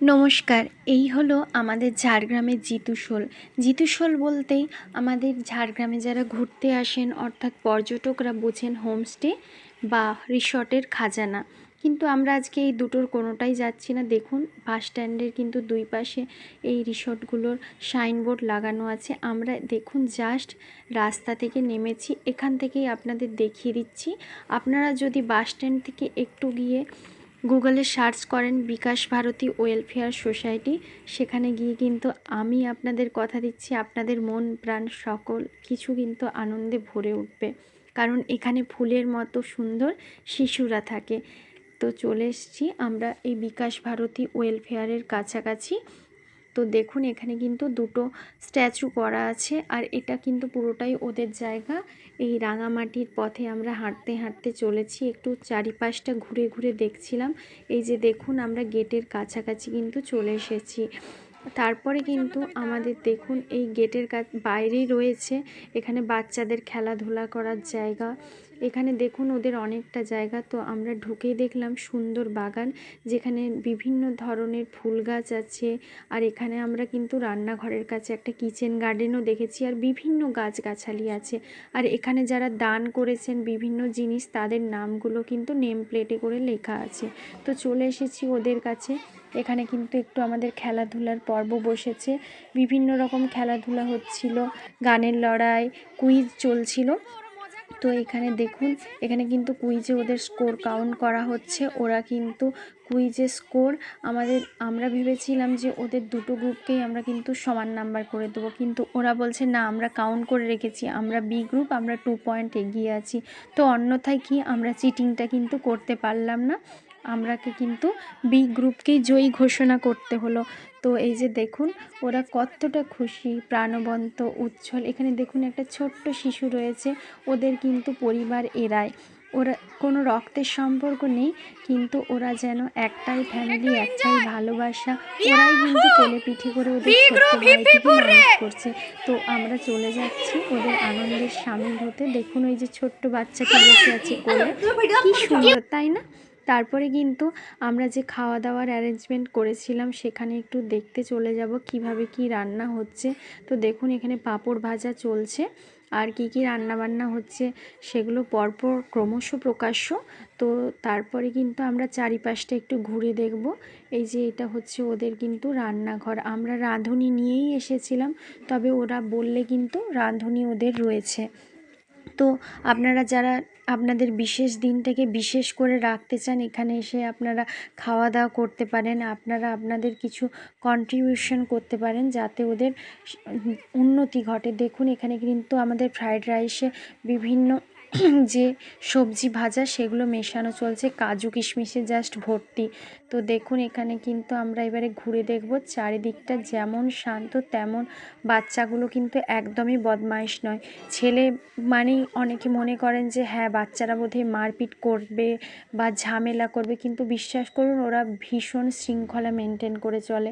নমস্কার, এই হলো আমাদের ঝাড়গ্রামের জিতুশোল জিতুশোল বলতেই আমাদের ঝাড়গ্রামে যারা ঘুরতে আসেন, অর্থাৎ পর্যটকরা বোঝেন হোমস্টে বা রিসর্টের খাজানা। কিন্তু আমরা আজকে এই দুটোর কোনোটাই যাচ্ছি না। দেখুন, বাস স্ট্যান্ডের কিন্তু দুই পাশে এই রিসর্টগুলোর সাইনবোর্ড লাগানো আছে। আমরা দেখুন জাস্ট রাস্তা থেকে নেমেছি। এখান থেকেই আপনাদের দেখিয়ে দিচ্ছি। আপনারা যদি বাস স্ট্যান্ড থেকে একটু গিয়ে গুগলে সার্চ করেন বিকাশ ভারতী ওয়েলফেয়ার সোসাইটি, সেখানে গিয়ে কিন্তু আমি আপনাদের কথা দিচ্ছি, আপনাদের মন প্রাণ সকল কিছু কিন্তু আনন্দে ভরে উঠবে। কারণ এখানে ফুলের মতো সুন্দর শিশুরা থাকে। তো চলে এসছি আমরা এই বিকাশ ভারতী ওয়েলফেয়ারের কাছাকাছি। তো দেখুন, এখানে কিন্তু দুটো স্ট্যাচু করা আছে আর এটা কিন্তু পুরোটাই ওদের জায়গা। এই রাঙামাটির পথে আমরা হাঁটতে হাঁটতে চলেছি, একটু চারিপাশটা ঘুরে ঘুরে দেখছিলাম। এই যে দেখুন, আমরা গেটের কাছাকাছি কিন্তু চলে এসেছি। তারপরে কিন্তু আমাদের দেখুন, এই গেটের বাইরেই রয়েছে এখানে বাচ্চাদের খেলাধুলা করার জায়গা। এখানে দেখুন ওদের অনেকটা জায়গা। তো আমরা ঢুকেই দেখলাম সুন্দর বাগান, যেখানে বিভিন্ন ধরনের ফুল গাছ আছে। আর এখানে আমরা কিন্তু রান্নাঘরের কাছে একটা কিচেন গার্ডেনও দেখেছি আর বিভিন্ন গাছগাছালি আছে। আর এখানে যারা দান করেছেন বিভিন্ন জিনিস, তাদের নামগুলো কিন্তু নেম প্লেটে করে লেখা আছে। তো চলে এসেছি ওদের কাছে। এখানে কিন্তু একটু আমাদের খেলাধুলার পর্ব বসেছে। বিভিন্ন রকম খেলাধুলা হচ্ছিল, গানের লড়াই কুইজ চলছিল। তো এখানে দেখুন, এখানে কিন্তু কুইজে ওদের স্কোর কাউন্ট করা হচ্ছে। ওরা কিন্তু কুইজে স্কোর আমাদের, আমরা ভেবেছিলাম যে ওদের দুটো গ্রুপকেই আমরা কিন্তু সমান নাম্বার করে দেবো। কিন্তু ওরা বলছে, না, আমরা কাউন্ট করে রেখেছি। আমরা বি গ্রুপ আমরা টু পয়েন্ট এগিয়ে আছি। তো অন্যথায় কি আমরা চিটিংটা কিন্তু করতে পারলাম না। আমরাকে কিন্তু বি গ্রুপকেই জয়ী ঘোষণা করতে হলো। তো এই যে দেখুন ওরা কতটা খুশি প্রাণবন্ত উজ্জ্বল এখানে দেখুন একটা ছোট্ট শিশু রয়েছে ওদের কিন্তু পরিবার এরাই। ওরা কোনো রক্তের সম্পর্ক নেই কিন্তু ওরা যেন একটাই ফ্যামিলি একটাই ভালোবাসা ওরাই কিন্তু কোলে পিঠে করে ওদের মানুষ করছে। তো আমরা চলে যাচ্ছি ওদের আনন্দের সামিল হতে। দেখুন ওই যে ছোট্ট বাচ্চাটা বসে আছে কোলে। কি সুন্দর তাই না? তারপরে কিন্তু আমরা যে খাওয়া দাওয়ার অ্যারেঞ্জমেন্ট করেছিলাম, সেখানে একটু দেখতে চলে যাব কীভাবে কি রান্না হচ্ছে। তো দেখুন, এখানে পাঁপড় ভাজা চলছে। আর কি কি রান্না বান্না হচ্ছে, সেগুলো পরপর ক্রমশ প্রকাশ্য। তো তারপরে কিন্তু আমরা চারিপাশটা একটু ঘুরে দেখব। এই যে এটা হচ্ছে ওদের কিন্তু রান্নাঘর। আমরা রাঁধুনি নিয়েই এসেছিলাম, তবে ওরা বললে কিন্তু রাঁধুনি ওদের রয়েছে। তো আপনারা যারা আপনাদের বিশেষ দিনটাকে বিশেষ করে রাখতে চান, এখানে এসে আপনারা খাওয়া দাওয়া করতে পারেন, আপনারা আপনাদের কিছু কন্ট্রিবিউশন করতে পারেন যাতে ওদের উন্নতি ঘটে। দেখুন, এখানে কিন্তু আমাদের ফ্রায়েড রাইসে বিভিন্ন যে সবজি ভাজা সেগুলো মেশানো চলছে। কাজু কিশমিশে জাস্ট ভর্তি। তো দেখুন, এখানে কিন্তু আমরা এবারে ঘুরে দেখব, চারিদিকটা যেমন শান্ত তেমন বাচ্চাগুলো কিন্তু একদমই বদমাইশ নয়। ছেলে মানেই অনেকে মনে করেন যে হ্যাঁ বাচ্চারা বোধহয় মারপিট করবে বা ঝামেলা করবে। কিন্তু বিশ্বাস করুন, ওরা ভীষণ শৃঙ্খলা মেনটেন করে চলে।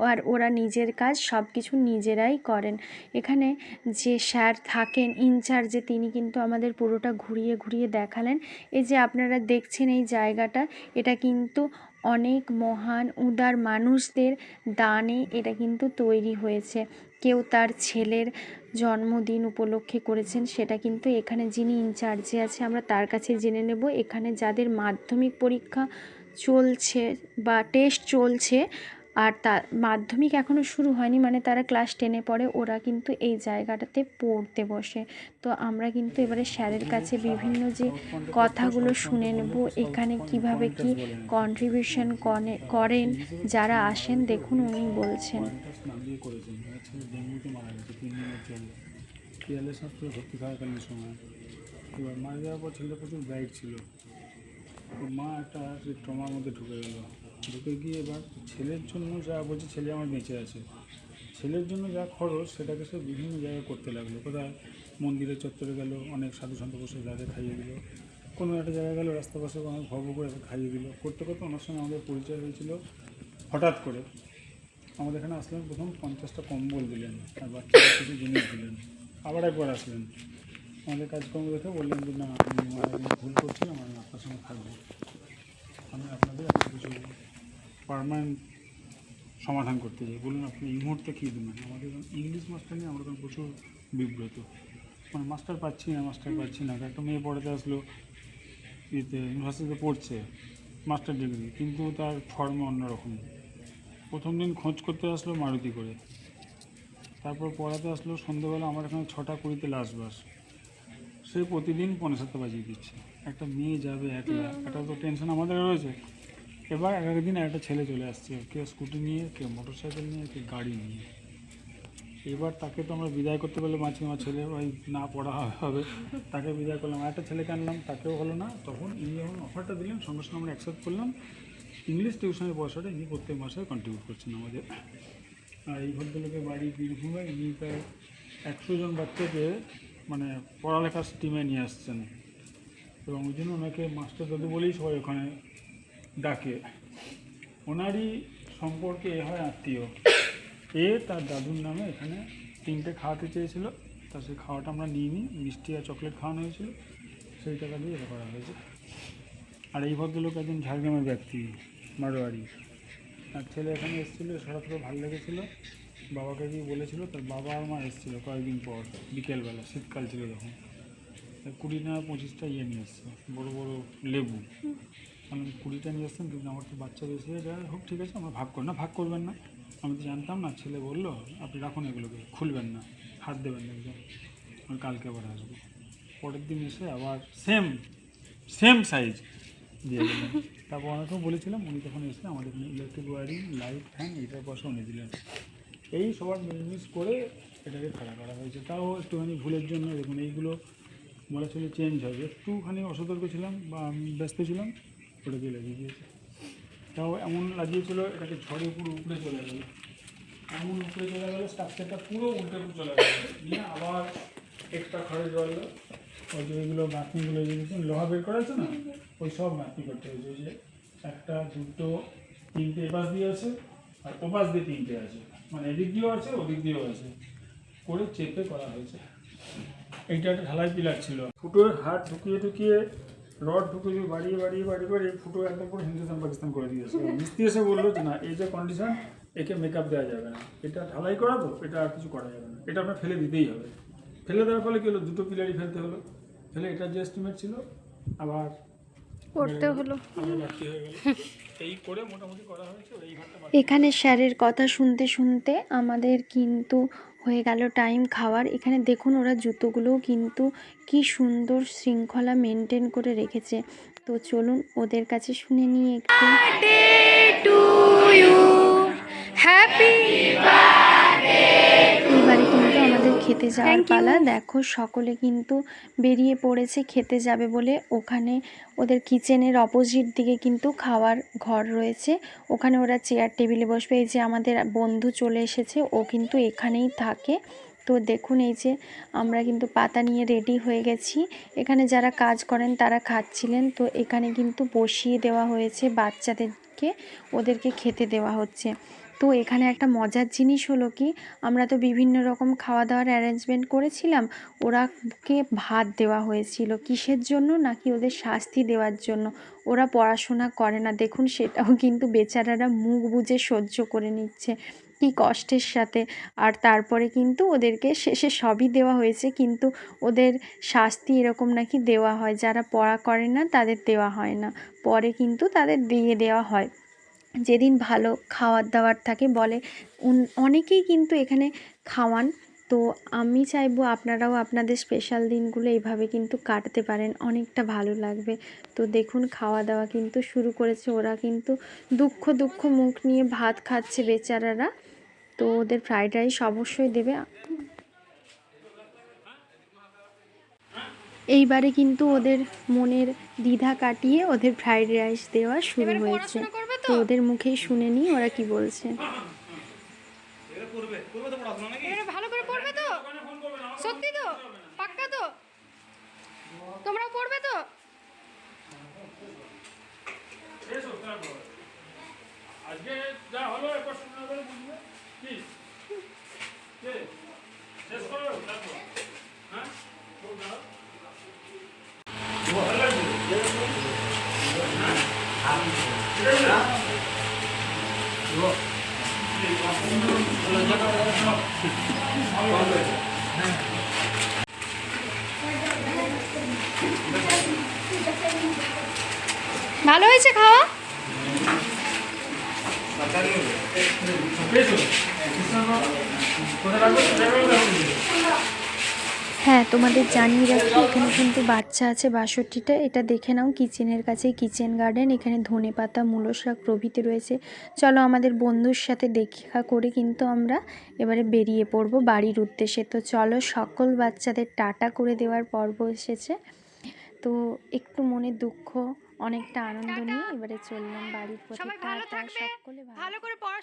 আর ওরা নিজের কাজ সব কিছু নিজেরাই করেন। এখানে যে স্যার থাকেন ইনচার্জে তিনি কিন্তু আমাদের পুরোটা ঘুরিয়ে ঘুরিয়ে দেখালেন। এই যে আপনারা দেখছেন এই জায়গাটা, এটা কিন্তু অনেক মহান, উদার মানুষদের দানে এটা কিন্তু তৈরি হয়েছে। কেউ তার ছেলের জন্মদিন উপলক্ষে করেছেন, সেটা কিন্তু এখানে যিনি ইনচার্জে আছে, আমরা তার কাছে জেনে নেব। এখানে যাদের মাধ্যমিক পরীক্ষা চলছে বা টেস্ট চলছে আর তা মাধ্যমিক এখনও শুরু হয়নি মানে তারা ক্লাস টেনে পড়ে ওরা কিন্তু এই জায়গাটাতে পড়তে বসে। তো আমরা কিন্তু এবারে স্যারের কাছে বিভিন্ন যে কথাগুলো শুনে নেব এখানে কীভাবে কি কন্ট্রিবিউশন করেন যারা আসেন দেখুন উনি বলছেন। পিয়ালের হাসপাতালে ভর্তি থাকাকালীন সময় এবার মারা যাওয়ার পর ছেলেটা প্রচুর ব্রাইট ছিল। মা একটা ট্রমার মধ্যে ঢুকে গেল। ঢুকে গিয়ে এবার ছেলের জন্য যা বলছে, ছেলে আমার বেঁচে আছে। ছেলের জন্য যা খরচ, সেটাকে সে বিভিন্ন জায়গায় করতে লাগল। কোথায়? মন্দিরের চত্বরে গেল, অনেক সাধু সন্ত বসে যাদের খাইয়ে দিল। কোনো একটা জায়গায় গেল, রাস্তা পাশে অনেক ভব করে খাইয়ে দিল। করতে করতে ওনার সঙ্গে আমাদের পরিচয় হয়েছিল হঠাৎ করে। আমাদের এখানে আসলেন, প্রথম পঞ্চাশটা কম্বল দিলেন আর বাচ্চাদের কিছু জিনিস দিলেন। আবার একবার আসলেন। আমাদের কাজকর্ম দেখে বললেন যে, না, আমি ভুল করছিলাম আমি আপনার সঙ্গে থাকব। আমি আপনাদের একটা কিছু পারমানেন্ট সমাধান করতে যাই বলুন আপনি এই মুহূর্তে কী দেবেন? আমাদের ইংলিশ মাস্টার নিয়ে আমরা তখন প্রচুর বিব্রত। মানে মাস্টার পাচ্ছি না মাস্টার পাচ্ছি না। একটা মেয়ে পড়াতে আসলো ইয়েতে ইউনিভার্সিটিতে পড়ছে মাস্টার ডিগ্রি কিন্তু তার ফর্ম অন্যরকম। প্রথম দিন খোঁজ করতে আসলো মারুতি করে। তারপর পড়াতে আসলো সন্ধ্যেবেলা আমার এখানে ছটা কুড়িতে লাস্ট বাস সে প্রতিদিন পনেরো সাতটা বাজিয়ে দিচ্ছে। একটা মেয়ে যাবে একলা একটা তো টেনশন আমাদের রয়েছে। এবার এক একদিন একটা ছেলে চলে আসছে কেউ স্কুটি নিয়ে কেউ মোটর সাইকেল নিয়ে কেউ গাড়ি নিয়ে। এবার তাকে তো আমরা বিদায় করতে পারলে মাঝে আমার ছেলে ওই না পড়া হবে। তাকে বিদায় করলাম। আর একটা ছেলেকে আনলাম, তাকেও হলো না। তখন ইনি যখন অফারটা দিলেন, সঙ্গে সঙ্গে আমরা অ্যাকসেপ্ট করলাম। ইংলিশ টিউশনের পয়সাটা ইনি প্রত্যেক মাসে কন্ট্রিবিউট করছেন আমাদের। আর এই ভদ্রলোকের বাড়ি বীরভূমে, ইনি প্রায় একশো জন বাচ্চাকে মানে পড়ালেখার স্টিমে নিয়ে আসছেন। এবং ওই জন্য ওনাকে মাস্টার দাদু বলেই সবাই ওখানে ডাকে। ওনারই সম্পর্কে এ হয় আত্মীয়। এ তার দাদুর নামে এখানে তিনটে খাওয়াতে চেয়েছিল। তা সেই খাওয়াটা আমরা নিয়ে নিই। মিষ্টি আর চকলেট খাওয়ানো হয়েছিল। সেই টাকা দিয়ে এটা করা হয়েছে। আর এই ভদ্রলোক একজন ঝাড়গ্রামের ব্যক্তি, মারোয়ারি। তার ছেলে এখানে এসেছিল সরাসরি ভালো লেগেছিলো। বাবাকে গিয়ে বলেছিল, তার বাবা আর মা এসেছিল কয়েকদিন পর, বিকেলবেলা, শীতকাল ছিল তখন। তা কুড়ি না পঁচিশটা ইয়ে নিয়ে এসছে, বড়ো বড়ো লেবু। আমি কুড়িটা নিয়ে এসছেন কিন্তু আমার তো বাচ্চা বেশি হয়ে যায় হোক, ঠিক আছে, আমরা ভাগ করি না, ভাগ করবেন না। আমি তো জানতাম না, ছেলে বলল, আপনি রাখুন এগুলোকে, খুলবেন না, হাত দেবেন না আমি কালকে আবার আসব। পরের দিন এসে আবার সেম সেম সাইজ দিয়ে দিলেন। তারপর অনেকেও বলেছিলাম, উনি তখন এসে আমাদের ইলেকট্রিক ওয়ারিং লাইট ফ্যান এইটার পয়সা উনি দিলেন। এই সবার মিলমিশ করে এটাকে খাড়া করা হয়েছে। তাও একটুখানি ভুলের জন্য দেখুন, এইগুলো বলা ছিল চেঞ্জ হবে একটুখানি অসতর্ক ছিলাম বা ব্যস্ত ছিলাম ওটাকে লাগিয়ে দিয়েছে। তাও এমন লাগিয়েছিল, এটাকে ঝড়ে পুরো উপরে চলে গেল। এমন উপরে চলে গেল স্ট্রাকচারটা পুরো উল্টে পুরো চলে গেল। নিয়ে আবার এক্সট্রা খরচ বাড়লো ওই যে ওইগুলো গাঁথনিগুলো যে লোহা বের করা আছে না? ওই সব গাঁথনি করতে হয়েছে। ওই যে একটা, দুটো, তিনটে এপাশ দিয়ে আছে আর ওপাশ দিয়ে তিনটে আছে। মানে এদিক দিয়েও আছে, ওদিক দিয়েও আছে। করে চেপে করা হয়েছে। এইটা একটা ঢালাই পিলার ছিল। ফুটোর হাত ঢুকিয়ে ঢুকিয়ে রড ঢুকিয়ে বাড়িয়ে বাড়িয়ে বাড়িয়ে বাড়িয়ে ফুটো একদম পুরো হিন্দুস্তান পাকিস্তান করে দিয়েছে মিস্ত্রি এসে বলল যে না এই যে কন্ডিশন একে মেকআপ দেওয়া যাবে না। এটা ঢালাই করা তো এটা আর কিছু করা যাবে না। এটা আপনার ফেলে দিতেই হবে। ফেলে দেওয়ার ফলে কী হলো? দুটো পিলারই ফেলতে হলো। ফেলে এটার যে এস্টিমেট ছিল আবার করতে হলো। এখানে স্যারের কথা শুনতে শুনতে আমাদের কিন্তু হয়ে গেল টাইম খাওয়ার। এখানে দেখুন ওরা জুতোগুলোও কিন্তু কি সুন্দর শৃঙ্খলা মেনটেন করে রেখেছে। তো চলুন ওদের কাছে শুনে নিয়ে একটু। এবারে আমাদের খেতে যাওয়ার পালা। দেখো সকলে কিন্তু বেরিয়ে পড়েছে খেতে যাবে বলে। ওখানে ওদের কিচেনের অপোজিট দিকে কিন্তু খাওয়ার ঘর রয়েছে। ওখানে ওরা চেয়ার টেবিলে বসবে। এই যে আমাদের বন্ধু চলে এসেছে ও কিন্তু এখানেই থাকে। তো দেখুন এই যে আমরা কিন্তু পাতা নিয়ে রেডি হয়ে গেছি। এখানে যারা কাজ করেন তারা খাচ্ছিলেন। তো এখানে কিন্তু বসিয়ে দেওয়া হয়েছে বাচ্চাদেরকে। ওদেরকে খেতে দেওয়া হচ্ছে। তো এখানে একটা মজার জিনিস হলো কি, আমরা তো বিভিন্ন রকম খাওয়া দাওয়ার অ্যারেঞ্জমেন্ট করেছিলাম ওরাকে ভাত দেওয়া হয়েছিল, কিসের জন্য নাকি ওদের শাস্তি দেওয়ার জন্য, ওরা পড়াশোনা করে না, দেখুন সেটাও কিন্তু বেচারারা মুখ বুজে সহ্য করে নিচ্ছে, কি কষ্টের সাথে, আর তারপরে কিন্তু ওদেরকে শেষে সবই দেওয়া হয়েছে, কিন্তু ওদের শাস্তি এরকম নাকি দেওয়া হয়, যারা পড়া করে না তাদের দেওয়া হয় না, পরে কিন্তু তাদের দিয়ে দেওয়া হয়। যেদিন ভালো খাওয়ার দাওয়ার থাকে বলে। অনেকেই কিন্তু এখানে খাওয়ান। তো আমি চাইব আপনারাও আপনাদের স্পেশাল দিনগুলো এইভাবে কিন্তু কাটতে পারেন, অনেকটা ভালো লাগবে। তো দেখুন খাওয়া দাওয়া কিন্তু শুরু করেছে। ওরা কিন্তু দুঃখ দুঃখ মুখ নিয়ে ভাত খাচ্ছে বেচারারা। তো ওদের ফ্রাইড রাইস অবশ্যই দেবে। এইবারে কিন্তু ওদের মনের দ্বিধা কাটিয়ে ওদের ফ্রাইড রাইস দেওয়া শুরু হয়েছে। তো? ওদের মুখেই শুনে নিই ওরা কি বলছে। ভালো করে পড়বে তো? সত্যি তো? পাক্কা তো? তোমরা পড়বে তো? আজকে যা হলো একবার শুনে বুঝবে? কে? শেষ করো তারপর হ্যাঁ খুব দাও। ভালো লাগছে? হ্যাঁ? ঠিক আছে? ভালো হয়েছে খাওয়া? হ্যাঁ তোমাদের জানিয়ে রাখি, এখানে কিন্তু বাচ্চা আছে বাষট্টিটা। এটা দেখে নাও, কিচেনের কাছে, কিচেন গার্ডেন। এখানে ধনে পাতা, মূলো শাক প্রভৃতি রয়েছে। চলো আমাদের বন্ধুর সাথে দেখা করে কিন্তু আমরা এবারে বেরিয়ে পড়ব বাড়ির উদ্দেশ্যে। তো চলো, সকল বাচ্চাদের টাটা করে দেওয়ার পর্ব এসেছে। তো একটু মনে দুঃখ অনেকটা আনন্দ নিয়ে এবারে চললাম বাড়ির পথে। সবাই ভালো থাকবে। ভালো ভালো করে পড়াশোনা